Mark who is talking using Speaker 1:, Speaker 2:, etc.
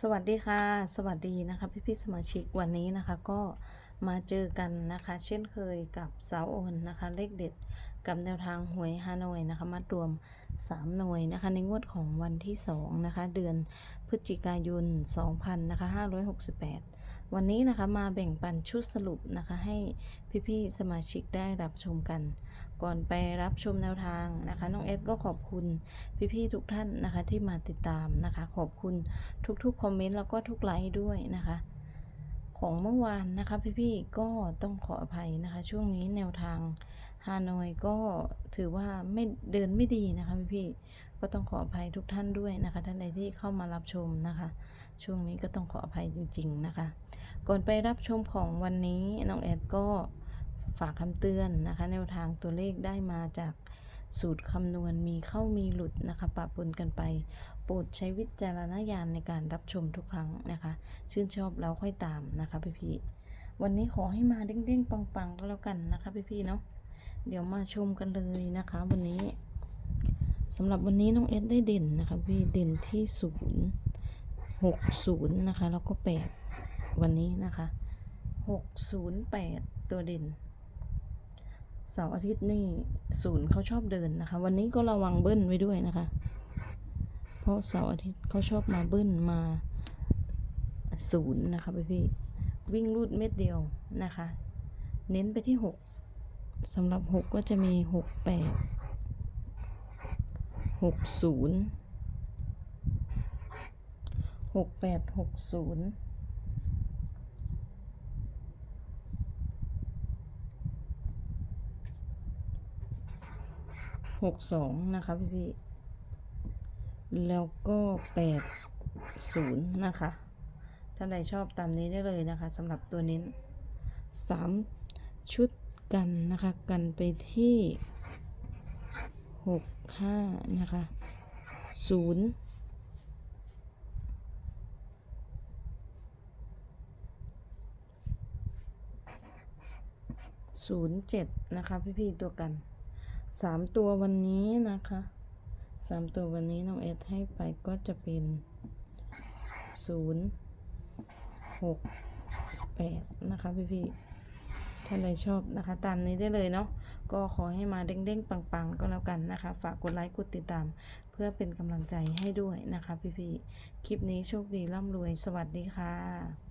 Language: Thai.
Speaker 1: สวัสดีค่ะ สวัสดีนะคะพี่พี่สมาชิกวันนี้นะคะก็ มาเจอกันนะคะ เช่นเคยกับสาวโอนนะคะ เลขเด็ดกับแนวทางหวยฮานอยนะคะมัดรวม 3 หน่วยนะคะ ในงวดของวันที่ 2 นะคะ เดือนพฤศจิกายน 2000นะคะ568 วันนี้นะคะมาแบ่งปันชุดสรุปนะคะ ให้พี่ๆสมาชิกได้รับชมกัน ก่อนไปรับชมแนวทางนะคะน้องเอสก็ขอบคุณพี่ๆทุกท่านนะคะที่มาติดตามนะคะ ขอบคุณทุกๆคอมเมนต์แล้วก็ทุกไลค์ด้วยนะคะ ของเมื่อวานนะคะพี่ๆก็ต้องขออภัยนะคะ ช่วงนี้แนวทางฮานอยก็ถือว่าไม่เดินไม่ดีนะคะพี่ๆก็ต้องขออภัยทุกท่านด้วยนะคะ ท่านใดที่เข้ามารับชมนะคะ ช่วงนี้ก็ต้องขออภัยจริง ๆนะคะ ก่อนไปรับชมของวันนี้น้องแอดก็ฝากคำเตือนนะคะ แนวทางตัวเลขได้มาจาก สูตรคำนวณมีเข้ามีหลุดนะคะปะปนกันไป โปรดใช้วิจารณญาณในการรับชมทุกครั้งนะคะ ชื่นชอบแล้วค่อยตามนะคะพี่ๆวันนี้ขอให้มาเด้งๆปังๆก็แล้วกันนะคะพี่ๆเนาะเดี๋ยวมาชมกันเลยนะคะ วันนี้สำหรับวันนี้น้องเอสได้เด่นนะคะพี่เด่นที่ศูนย์หกศูนย์นะคะแล้วก็แปดวันนี้นะคะหกศูนย์แปดตัวเด่น เสาร์อาทิตย์นี่ศูนย์เขาชอบเดินนะคะ วันนี้ก็ระวังเบิ้ลไว้ด้วยนะคะ เพราะเสาร์อาทิตย์เขาชอบมาเบิ้ลมาศูนย์นะคะพี่พี่วิ่งรูดเม็ดเดียวนะคะ เน้นไปที่ 6 สำหรับ 6 ก็จะมี 6 8 6 0 6 8 6 0 หกสองนะคะพี่พี่แล้วก็แปดศูนย์นะคะท่านใดชอบตามนี้ได้เลยนะคะสำหรับตัวเน้นสามชุดกันนะคะกันไปที่หกห้านะคะศูนย์ศูนย์เจ็ดนะคะพี่ๆตัวกัน สามตัววันนี้นะคะสามตัววันนี้น้องเอสให้ไปก็จะเป็นศูนย์หกแปดนะคะพี่พี่ๆท่านใดชอบนะคะ ตามนี้ได้เลยเนาะก็ขอให้มาเด้งๆ ปังๆ ก็แล้วกันนะคะ ฝากกดไลค์กดติดตาม เพื่อเป็นกำลังใจให้ด้วยนะคะ พี่พี่ๆคลิปนี้โชคดีร่ำรวย สวัสดีค่ะ